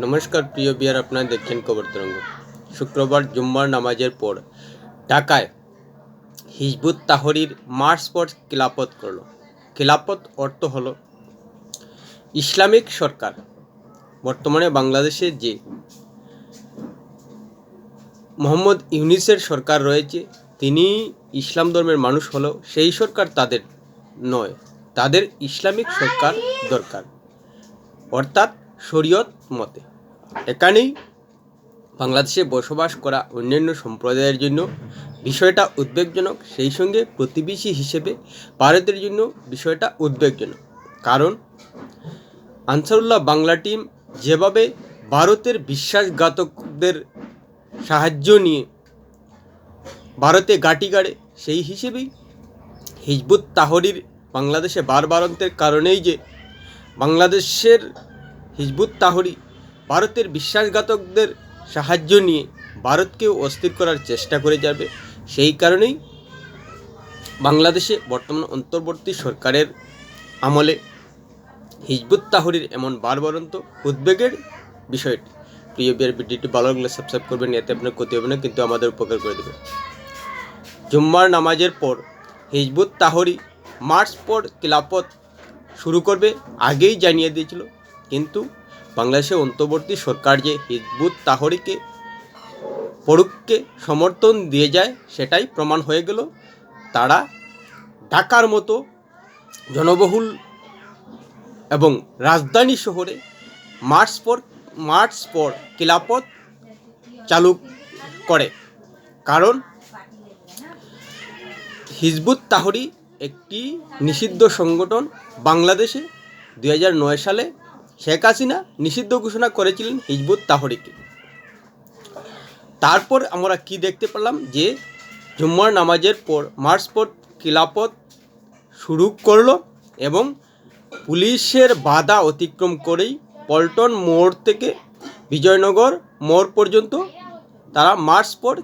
নমস্কার, প্রিয় বিয়ার আপনারা দেখছেন খবর তরঙ্গ। শুক্রবার জুম্মার নামাজের পর ঢাকায় হিজবুত তাহরির মার্চ পর খিলাপত করল। খিলাপত অর্থ হল, ইসলামিক সরকার বর্তমানে বাংলাদেশে যে মোহাম্মদ ইউনিসের সরকার রয়েছে, তিনি ইসলাম ধর্মের মানুষ হলেও সেই সরকার তাদের নয়, তাদের ইসলামিক সরকার দরকার। অর্থাৎ শরীয়ত মতে। এখানেই বাংলাদেশে বসবাস করা অন্যান্য সম্প্রদায়ের জন্য বিষয়টা উদ্বেগজনক, সেই সঙ্গে প্রতিবেশী হিসেবে ভারতের জন্য বিষয়টা উদ্বেগজনক। কারণ আনসারুল্লাহ বাংলা টিম যেভাবে ভারতের বিশ্বাসঘাতকদের সাহায্য নিয়ে ভারতে গাটি গাড়ে, সেই হিসেবেই হিজবুত তাহরির বাংলাদেশে বারবারন্তের কারণেই যে বাংলাদেশের হিজবুত তাহরি ভারতের বিশ্বাসঘাতকদের সাহায্য নিয়ে ভারতকেও অস্থির করার চেষ্টা করে যাবে। সেই কারণেই বাংলাদেশে বর্তমান অন্তর্বর্তী সরকারের আমলে হিজবুত তাহরির এমন বারবারন্ত উদ্বেগের বিষয়টি। প্রিয় বিয়ার ভিডিওটি ভালো লাগলে সাবস্ক্রাইব করবেন, এতে আপনার ক্ষতি হবে না, কিন্তু আমাদের উপকার করে দেবে। জুম্মার নামাজের পর হিজবুত তাহরি মার্চ পর কিলাপত শুরু করবে, আগেই জানিয়ে দিয়েছিল কিন্তু বাংলাদেশের অন্তর্বর্তী সরকার যে হিজবুত তাহরিকে পড়ুককে সমর্থন দিয়ে যায়, সেটাই প্রমাণ হয়ে গেল। তারা ঢাকার মতো জনবহুল এবং রাজধানী শহরে মার্চ পর মার্চ পর কিলাপত চালু করে। কারণ হিজবুত তাহরি একটি নিষিদ্ধ সংগঠন বাংলাদেশে নয় সালে শেখ হাসিনা নিষিদ্ধ ঘোষণা করেছিলেন হিজবুত তাহরিকে। তারপর আমরা কি দেখতে পেলাম যে জুম্মার নামাজের পর, মার্চ পর শুরু করল এবং পুলিশের বাধা অতিক্রম করেই পল্টন মোড় থেকে বিজয়নগর মোড় পর্যন্ত তারা মার্চ পর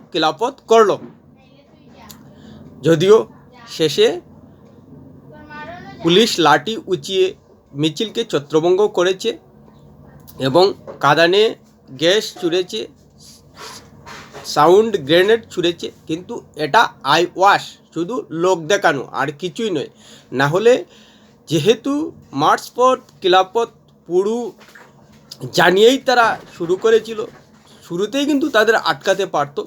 করল। যদিও শেষে পুলিশ লাঠি উঁচিয়ে মিছিলকে ছত্রভঙ্গ করেছে এবং কাদানে গ্যাস ছুঁড়েছে, সাউন্ড গ্রেনেড ছুঁড়েছে, কিন্তু এটা আই ওয়াশ, শুধু লোক দেখানো, আর কিছুই নয়। না হলে যেহেতু মার্চ পথ কিলাপথ পুরু জানিয়েই তারা শুরু করেছিল, শুরুতেই কিন্তু তাদের আটকাতে পারতো।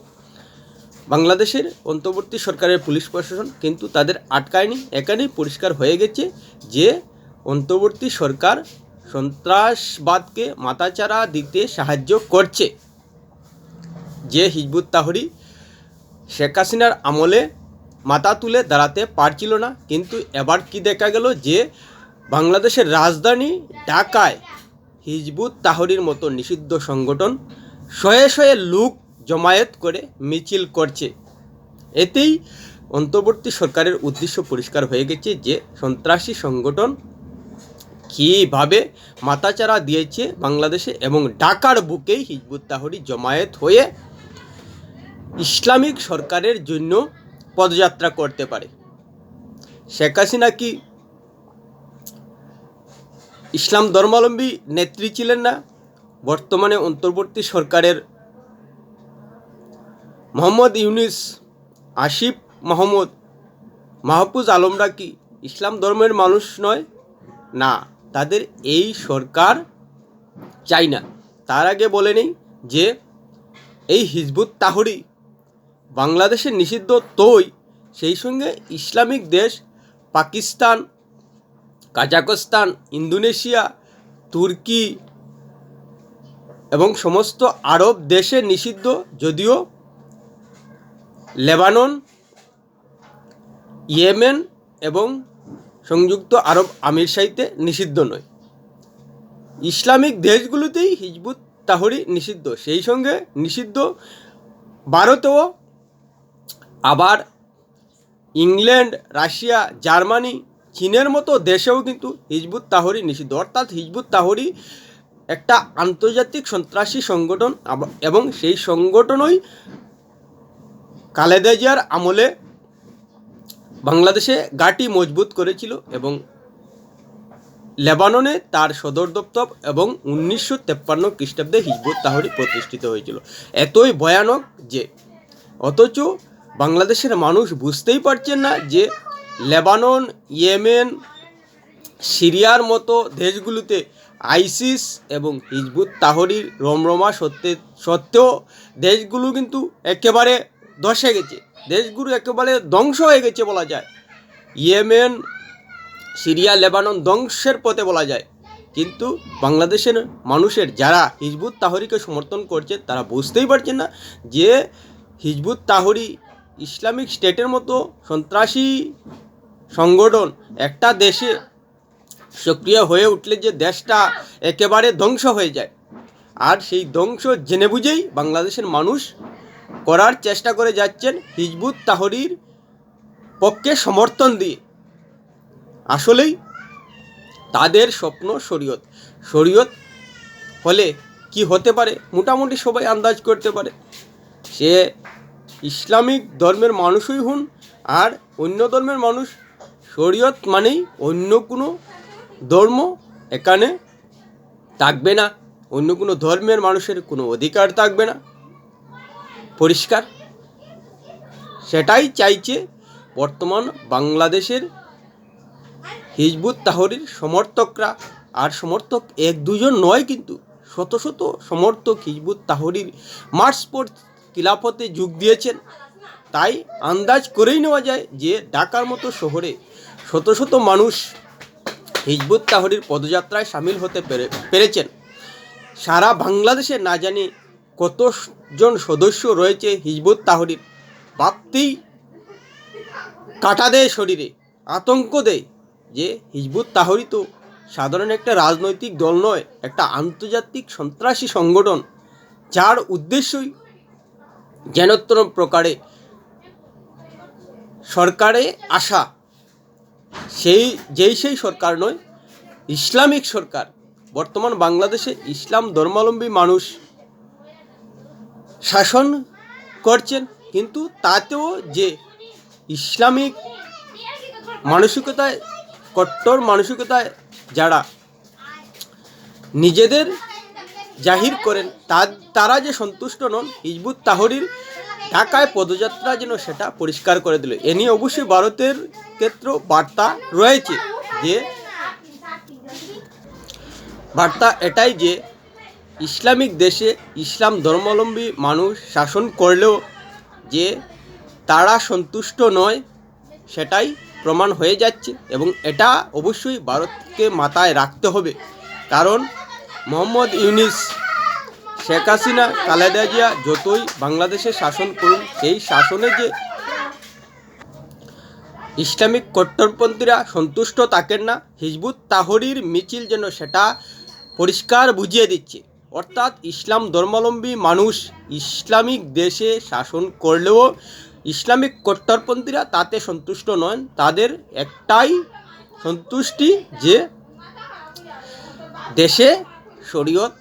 বাংলাদেশের অন্তর্বর্তী সরকারের পুলিশ প্রশাসন কিন্তু তাদের আটকায়নি। এখানেই পরিষ্কার হয়ে গেছে যে অন্তর্বর্তী সরকার সন্ত্রাসবাদকে মাথাচাড়া দিতে সাহায্য করছে। যে হিজবুত তাহরি শেখ হাসিনার আমলে মাথা তুলে দাঁড়াতে পারছিল না, কিন্তু এবার কি দেখা গেল যে বাংলাদেশের রাজধানী ঢাকায় হিজবুত তাহরির মতো নিষিদ্ধ সংগঠন শয়ে শয়ে লোক জমায়েত করে মিছিল করছে। এতেই অন্তর্বর্তী সরকারের উদ্দেশ্য পরিষ্কার হয়ে গেছে যে সন্ত্রাসী সংগঠন কীভাবে মাথাচাড়া দিয়েছে বাংলাদেশে এবং ঢাকার বুকেই হিজবুত তাহরি জমায়েত হয়ে ইসলামিক সরকারের জন্য পদযাত্রা করতে পারে? শেখ হাসিনা কি ইসলাম ধর্মাবলম্বী নেত্রী ছিলেন না? বর্তমানে অন্তর্বর্তী সরকারের মোহাম্মদ ইউনিস, আসিফ মোহাম্মদ মাহফুজ আলমরা কি ইসলাম ধর্মের মানুষ নয়? না। তাদের এই সরকার চাই না। তার আগে বলে নেই যে এই হিজবুত তাহরি বাংলাদেশের নিষিদ্ধ তোই সেই সঙ্গে ইসলামিক দেশ পাকিস্তান কাজাকস্তান ইন্দোনেশিয়া, তুর্কি এবং সমস্ত আরব দেশে নিষিদ্ধ, যদিও লেবানন, ইয়েমেন এবং সংযুক্ত আরব আমিরশাহিতে নিষিদ্ধ নয়। ইসলামিক দেশগুলোতেই হিজবুত তাহরি নিষিদ্ধ। সেই সঙ্গে নিষিদ্ধ ভারতেও আবার ইংল্যান্ড, রাশিয়া, জার্মানি, চীনের মতো দেশেও কিন্তু হিজবুত তাহরি নিষিদ্ধ। অর্থাৎ হিজবুত তাহরি একটা আন্তর্জাতিক সন্ত্রাসী সংগঠন এবং সেই সংগঠনই খালেদা জিয়ার আমলে বাংলাদেশে গাটি মজবুত করেছিল এবং লেবাননে তার সদর দপ্তর এবং উনিশশো তেপ্পান্ন খ্রিস্টাব্দে হিজবুত তাহরি প্রতিষ্ঠিত হয়েছিল। এতই ভয়ানক যে, অথচ বাংলাদেশের মানুষ বুঝতেই পারছেন না যে লেবানন, ইয়েমেন, সিরিয়ার মতো দেশগুলোতে আইসিস এবং হিজবুত তাহরির রমরমা সত্ত্বে সত্ত্বেও দেশগুলো কিন্তু একেবারে ধসে গেছে। দেশগুলো একেবারে ধ্বংস হয়ে গেছে বলা যায়। ইয়েমেন, সিরিয়া, লেবানন ধ্বংসের পথে বলা যায়। কিন্তু বাংলাদেশের মানুষের যারা হিজবুত তাহরিকে সমর্থন করছে, তারা বুঝতেই পারছেন না যে হিজবুত তাহরি ইসলামিক স্টেটের মতো সন্ত্রাসী সংগঠন একটা দেশে সক্রিয় হয়ে উঠলে যে দেশটা একেবারে ধ্বংস হয়ে যায়। আর সেই ধ্বংস জেনে বুঝেই বাংলাদেশের মানুষ করার চেষ্টা করে যাচ্ছেন হিজবুত তাহরির পক্ষে সমর্থন দিয়ে। আসলেই তাদের স্বপ্ন শরীয়ত। শরীয়ত হলে কি হতে পারে? মোটামুটি সবাই আন্দাজ করতে পারে। সে ইসলামিক ধর্মের মানুষই হন আর অন্য ধর্মের মানুষ। শরীয়ত মানেই অন্য কোনো ধর্ম এখানে থাকবে না। অন্য কোনো ধর্মের মানুষের কোনো অধিকার থাকবে না। পরিষ্কার। সেটাই চাইছে বর্তমান বাংলাদেশের হিজবুত তাহরির সমর্থকরা। আর সমর্থক এক দুজন নয় কিন্তু শত শত সমর্থক হিজবুত তাহরির মার্চপোর্ট কিলাফতে যোগ দিয়েছেন। তাই আন্দাজ করেই নেওয়া যায় যে ঢাকার মতো শহরে শত শত মানুষ হিজবুত তাহরির পদযাত্রায় সামিল হতে পেরে, পেরেছেন। সারা বাংলাদেশে না জানি কতজন সদস্য রয়েছে হিজবুত তাহরির? ভাবতেই কাটা দেয় শরীরে, আতঙ্ক দেয়। যে হিজবুত তাহরি তো সাধারণ একটা রাজনৈতিক দল নয়, একটা আন্তর্জাতিক সন্ত্রাসী সংগঠন। যার উদ্দেশ্যই যেনত্র প্রকারে সরকারে আসা। সেই, যেই সেই সরকার নয়, ইসলামিক সরকার। বর্তমান বাংলাদেশে ইসলাম ধর্মাবলম্বী মানুষ শাসন করছেন, কিন্তু তাতেও যে ইসলামিক মানসিকতায়, কট্টর মানসিকতায় যারা নিজেদের জাহির করেন তারা যে সন্তুষ্ট নন, হিজবুত তাহরির ঢাকায় পদযাত্রা যেন সেটা পরিষ্কার করে দিল। এ নিয়ে অবশ্যই ভারতের ক্ষেত্রেও বার্তা রয়েছে যে, বার্তা এটাই যে ইসলামিক দেশে ইসলাম ধর্মাবলম্বী মানুষ শাসন করলেও যে তারা সন্তুষ্ট নয়, সেটাই প্রমাণ হয়ে যাচ্ছে এবং এটা অবশ্যই ভারতকে মাথায় রাখতে হবে। কারণ মোহাম্মদ ইউনিস, শেখ হাসিনা, খালেদা জিয়া যতই বাংলাদেশে শাসন করুন সেই শাসনে যে ইসলামিক কট্টরপন্থীরা সন্তুষ্ট থাকেন না, হিজবুত তাহরির মিছিল যেন সেটা পরিষ্কার বুঝিয়ে দিচ্ছে। অর্থাৎ ইসলাম ধর্মাবলম্বী মানুষ ইসলামিক দেশে শাসন করলেও ইসলামিক কট্টরপন্থীরা তাতে সন্তুষ্ট নন। তাদের একটাই সন্তুষ্টি যে দেশে শরীয়ত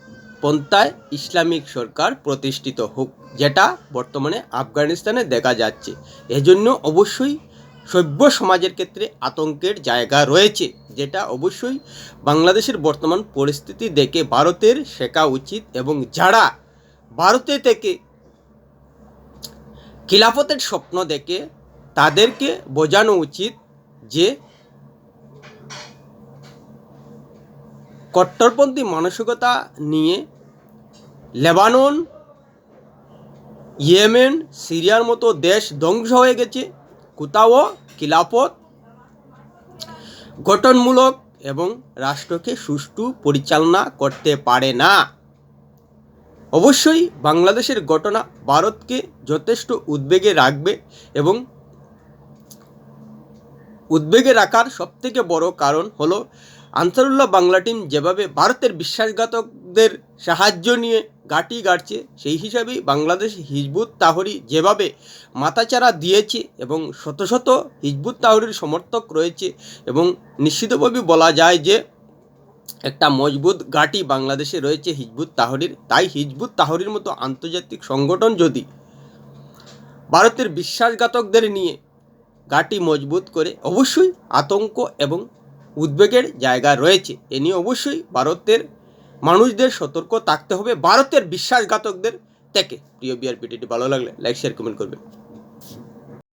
পন্থায় ইসলামিক সরকার প্রতিষ্ঠিত হোক, যেটা বর্তমানে আফগানিস্তানে দেখা যাচ্ছে। এজন্য অবশ্যই সভ্য সমাজের ক্ষেত্রে আতঙ্কের জায়গা রয়েছে, যেটা অবশ্যই বাংলাদেশের বর্তমান পরিস্থিতি দেখে ভারতের শেখা উচিত এবং যারা ভারতে থেকে খিলাফতের স্বপ্ন দেখে তাদেরকে বোঝানো উচিত যে কট্টরপন্থী মানসিকতা নিয়ে লেবানন, ইয়েমেন, সিরিয়ার মতো দেশ ধ্বংস হয়ে গেছে, কোথাও খিলাফত, গঠনমূলক এবং রাষ্ট্রকে সুষ্ঠু পরিচালনা করতে পারে না। অবশ্যই বাংলাদেশের ঘটনা ভারতকে যথেষ্ট উদ্বেগে রাখবে এবং উদ্বেগে রাখার সবথেকে বড় কারণ হলো আনসারুল্লাহ বাংলা টিম যেভাবে ভারতের বিশ্বাসঘাতকদের সাহায্য নিয়ে গাটি গাড়ছে। সেই হিসাবেই বাংলাদেশ হিজবুত তাহরি যেভাবে মাথাচাড়া দিয়েছে এবং শত শত হিজবুত তাহরির সমর্থক রয়েছে এবং নিশ্চিতভাবে বলা যায় যে একটা মজবুত ঘাঁটি বাংলাদেশে রয়েছে হিজবুত তাহরির। তাই হিজবুত তাহরির মতো আন্তর্জাতিক সংগঠন যদি ভারতের বিশ্বাসঘাতকদের নিয়ে ঘাঁটি মজবুত করে, অবশ্যই আতঙ্ক এবং উদ্বেগের জায়গা রয়েছে। এ নিয়ে অবশ্যই ভারতের মানুষদের সতর্ক থাকতে হবে ভারতের বিশ্বাসঘাতকদের থেকে। প্রিয় বিআরপিটি ভালো লাগলে লাইক শেয়ার কমেন্ট করবেন।